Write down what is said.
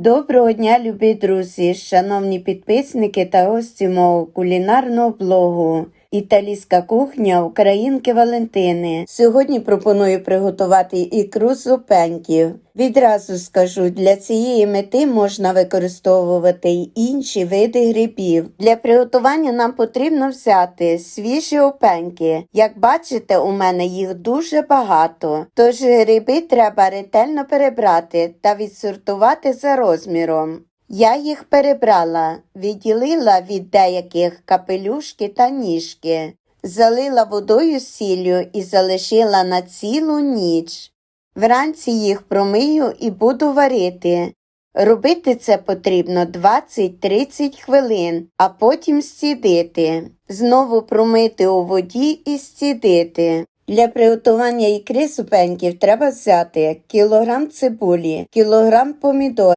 Доброго дня, любі друзі, шановні підписники та гості мого кулінарного блогу. Італійська кухня Українки Валентини. Сьогодні пропоную приготувати ікру з. Відразу скажу, для цієї мети можна використовувати й інші види грибів. Для приготування нам потрібно взяти свіжі опеньки. Як бачите, у мене їх дуже багато. Тож гриби треба ретельно перебрати та відсортувати за розміром. Я їх перебрала, відділила від деяких капелюшки та ніжки, залила водою сіллю і залишила на цілу ніч. Вранці їх промию і буду варити. Робити це потрібно 20-30 хвилин, а потім стідити. Знову промити у воді і стідити. Для приготування ікри супеньків треба взяти кілограм цибулі, кілограм помідор,